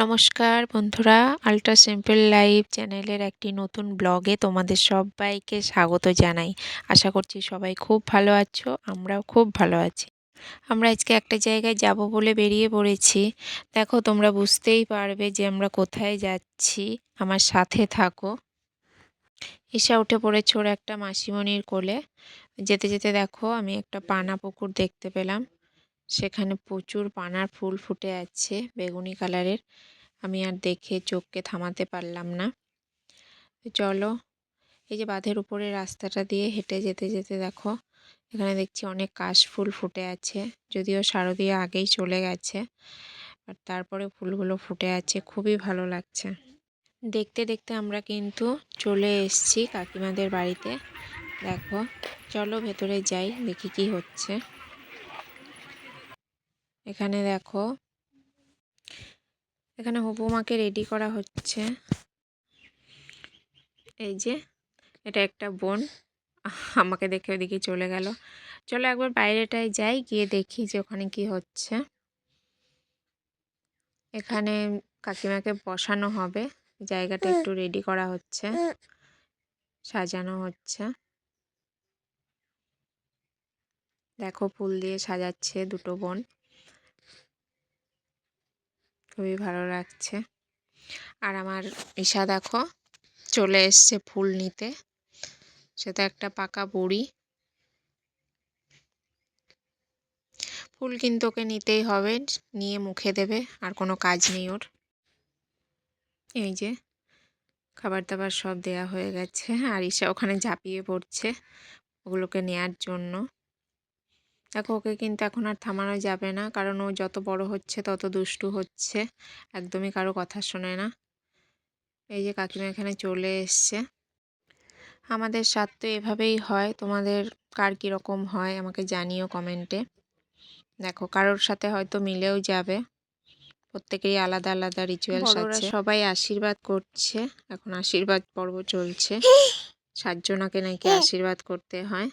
নমস্কার বন্ধুরা ultra simple life চ্যানেলের একটি নতুন ব্লগে তোমাদের সবাইকে স্বাগত জানাই। আশা করছি সবাই খুব ভালো আছো, আমরাও খুব ভালো আছি। আমরা আজকে একটা জায়গায় যাব বলে বেরিয়ে পড়েছি। দেখো, তোমরা বুঝতেই পারবে যে আমরা কোথায় যাচ্ছি। আমার সাথে থাকো। ঈশা উঠে পড়েছে ওর একটা মাসিমণির কোলে। যেতে যেতে দেখো, আমি একটা পানা পুকুর দেখতে পেলাম। সেখানে প্রচুর পানার ফুল ফুটে আছে বেগুনি কালারের আমি আর দেখে চোখকে থামাতে পারলাম না। চলো, এই যে বাঁধের উপরে রাস্তাটা দিয়ে হেঁটে যেতে যেতে দেখো, এখানে দেখছি অনেক কাশ ফুল ফুটে আছে, যদিও শারদীয় আগেই চলে গেছে, আর তারপরে ফুলগুলো ফুটে আছে, খুবই ভালো লাগছে। দেখতে দেখতে আমরা কিন্তু চলে এসছি কাকিমাদের বাড়িতে। দেখো, চলো ভেতরে যাই, দেখি কি হচ্ছে। এখানে দেখো। এখানে হবু মাকে রেডি করা হচ্ছে। এই যে, এটা একটা বোন। আমাকে দেখে ওদিকে চলে গেল। চলো একবার বাইরেটায় যাই, গিয়ে দেখি যে ওখানে কি হচ্ছে। এখানে কাকিমাকে বসানো হবে। জায়গাটা একটু রেডি করা হচ্ছে। সাজানো হচ্ছে। দেখো ফুল দিয়ে সাজাচ্ছে দুটো বোন। খুবই ভালো লাগছে। আর আমার ঈশা দেখো চলে এসছে ফুল নিতে। সেটা একটা পাকা বুড়ি। ফুল কিন্তু ওকে নিতেই হবে, নিয়ে মুখে দেবে, আর কোনো কাজ নেই ওর। এই যে খাবার দাবার সব দেয়া হয়ে গেছে, আর ঈশা ওখানে ঝাঁপিয়ে পড়ছে ওগুলোকে নেয়ার জন্য। দেখো ওকে কিন্তু এখন আর থামানো যাবে না। কারণ ও যত বড় হচ্ছে তত দুষ্টু হচ্ছে। একদমই কারও কথা শোনে না। এই যে কাকিমা এখানে চলে এসছে। আমাদের স্বাদ তো এভাবেই হয়। তোমাদের কার কীরকম হয় আমাকে জানিও কমেন্টে। দেখো কারোর সাথে হয়তো মিলেও যাবে। প্রত্যেকেরই আলাদা আলাদা রিচুয়ালস আছে। সবাই আশীর্বাদ করছে। এখন আশীর্বাদ পর্ব চলছে। সাতজনাকে নাকি আশীর্বাদ করতে হয়।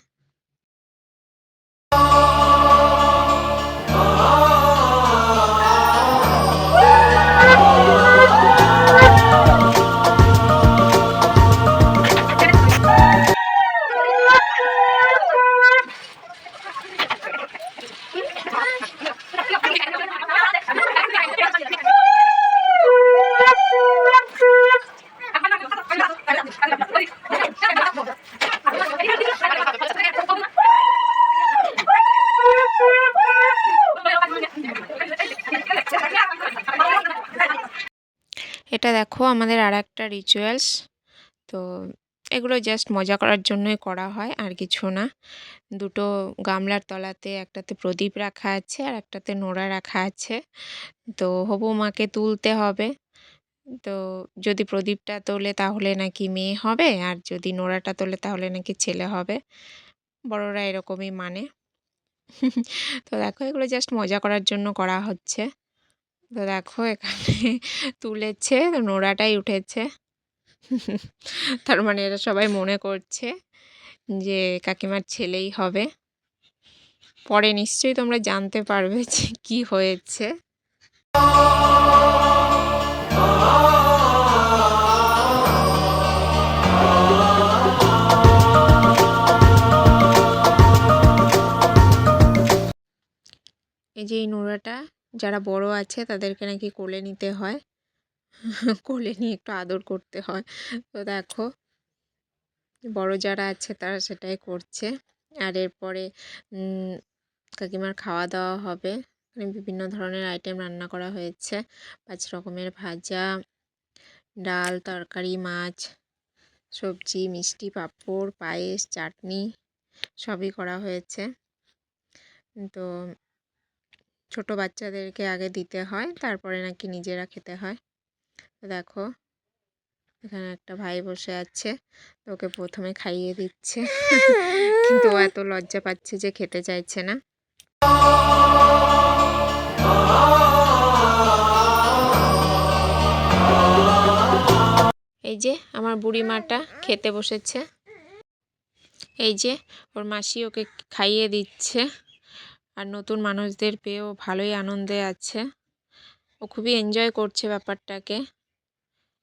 এটা দেখো আমাদের আর একটা রিচুয়ালস তো এগুলো জাস্ট মজা করার জন্যই করা হয়, আর কিছু না। দুটো গামলার তলাতে একটাতে প্রদীপ রাখা আছে, আর একটাতে নোড়া রাখা আছে। তো হবু মাকে তুলতে হবে। তো যদি প্রদীপটা তোলে তাহলে নাকি মেয়ে হবে, আর যদি নোড়াটা তোলে তাহলে নাকি ছেলে হবে। বড়রা এরকমই মানে। তো দেখো এগুলো জাস্ট মজা করার জন্য করা হচ্ছে। তো দেখো এখানে তুলেছে, নোড়াটাই উঠেছে। তার মানে এরা সবাই মনে করছে যে কাকিমার ছেলেই হবে। পরে নিশ্চয়ই তোমরা জানতে পারবে যে কি হয়েছে। এই যে এই নোড়াটা যারা বড় আছে তাদেরকে নাকি কোলে নিতে হয়। কোলে নিয়ে একটু আদর করতে হয়। তো দেখো, বড় যারা আছে তারা সেটাই করছে। আর এরপরে কাকিমার খাওয়া দাওয়া হবে বিভিন্ন ধরনের আইটেম রান্না করা হয়েছে। পাঁচ রকমের ভাজা, ডাল, তরকারি, মাছ, সবজি, মিষ্টি, পাঁপড়, পায়েস, চাটনি, সবই করা হয়েছে। তো ছোট বাচ্চাদেরকে আগে দিতে হয়, তারপরে নাকি নিজেরা খেতে হয়। দেখো, এখানে একটা ভাই বসে আছে ওকে প্রথমে খাইয়ে দিচ্ছে। কিন্তু ও এত লজ্জা পাচ্ছে যে খেতে চাইছে না। এই যে আমার বুড়ি মাটা খেতে বসেছে। এই যে ওর মাসি ওকে খাইয়ে দিচ্ছে। আর নতুন মানুষদের পেয়েও ভালোই আনন্দে আছে। ও খুবই এনজয় করছে ব্যাপারটাকে।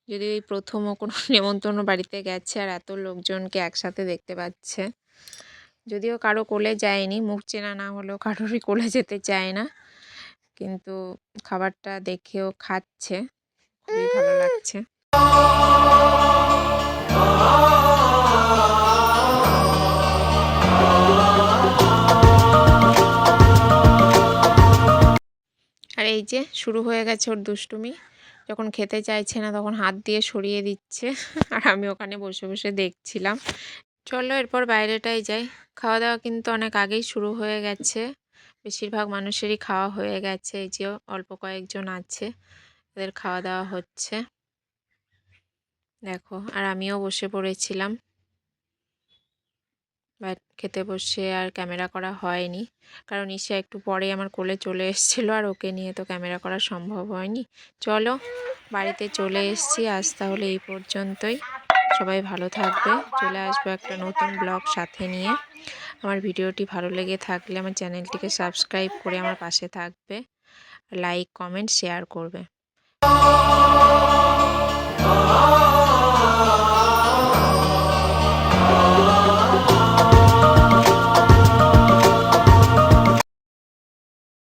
যদি ওই প্রথম ও কোনো নেমন্তন্ন বাড়িতে গেছে আর এত লোকজনকে একসাথে দেখতে পাচ্ছে। যদিও কারও কোলে যায়নি, মুখ চেনা না হলেও কারোরই কোলে যেতে চায় না। কিন্তু খাবারটা দেখেও খাচ্ছে, খুবই ভালো লাগছে। এই যে শুরু হয়ে গেছে ওর দুষ্টুমি। যখন খেতে চাইছে না তখন হাত দিয়ে সরিয়ে দিচ্ছে। আর আমি ওখানে বসে বসে দেখছিলাম। চলো এরপর বাইরেটাই যাই। খাওয়া দাওয়া কিন্তু অনেক আগেই শুরু হয়ে গেছে। বেশিরভাগ মানুষেরই খাওয়া হয়ে গেছে। এই যে অল্প কয়েকজন আছে। তাদের খাওয়া দাওয়া হচ্ছে। দেখো, আর আমিও বসে পড়েছিলাম। খেতে বসে আর ক্যামেরা করা হয়নি। কারণ ঈশা একটু পরে আমার কোলে চলে এসেছিল আর ওকে নিয়ে তো ক্যামেরা করা সম্ভব হয়নি। চলো, বাড়িতে চলে এসেছি। আজ তাহলে এই পর্যন্তই। সবাই ভালো থাকবে। চলে আসব একটা নতুন ব্লগ সাথে নিয়ে। আমার ভিডিওটি ভালো লেগে থাকলে আমার চ্যানেলটিকে সাবস্ক্রাইব করে আমার পাশে থাকবে। লাইক, কমেন্ট, শেয়ার করবে।